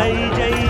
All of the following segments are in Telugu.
जय जय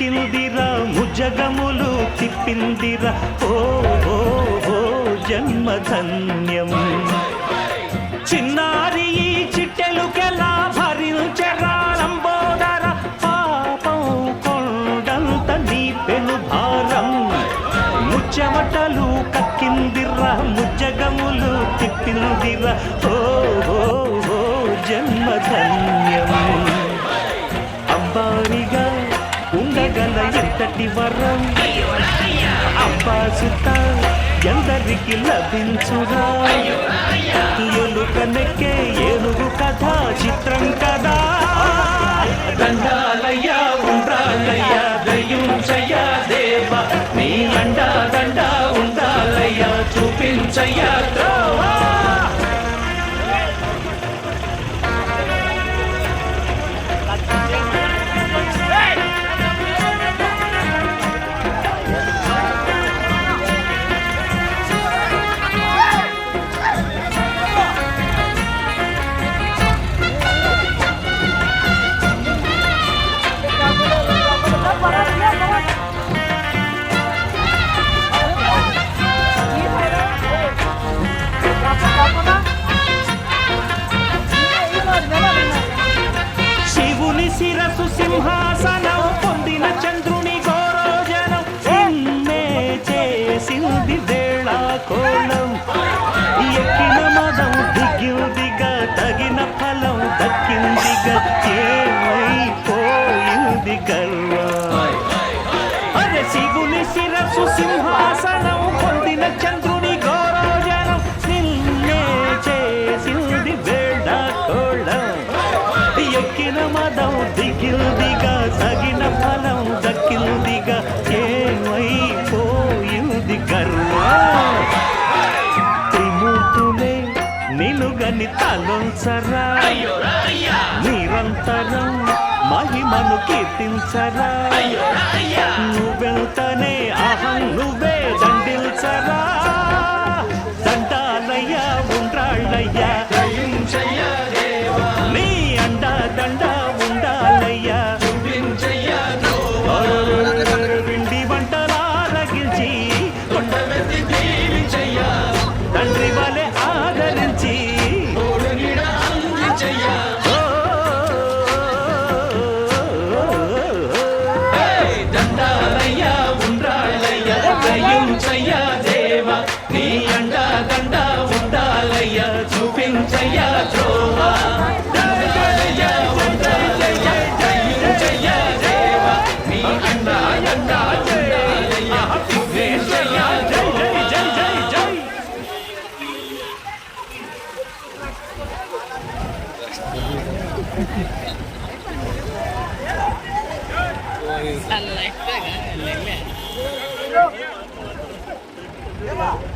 కక్కిందిరా ముజగములు తిప్పిందిరా. ఓ ఓ ఓ జన్మధన్యం. చిన్నారి ఈ చిట్టెలుకెలా భరించెరా? లంబోదర పాపం కొండంత నీ పెను భారం. ముచ్చమటలు కక్కిందిరా ముజ్జగములు తిప్పిందిరా. ఓ వరం. అబ్బా ఎందరికి లభించురా? ఎలుక ఏనుగు కథ చిత్రం కదా? దండాలయ్యా శివుని శిరసు సింహాసనం పొందిన చంద్రుని గౌరోజనం నిన్నే చేసింది వేళ కోళం. ఎక్కిన మదం దిగిల్దిగా తగిన ఫలం దక్కిల్దిగా ఏమైపోయింది గర్వం త్రిమూర్తులే నిలుగని తలొంచరా. నిరంతరం మహిమను కీర్తించరా. నువ్వెంతనే అహం నువ్వే దండిల్చరా. I like that.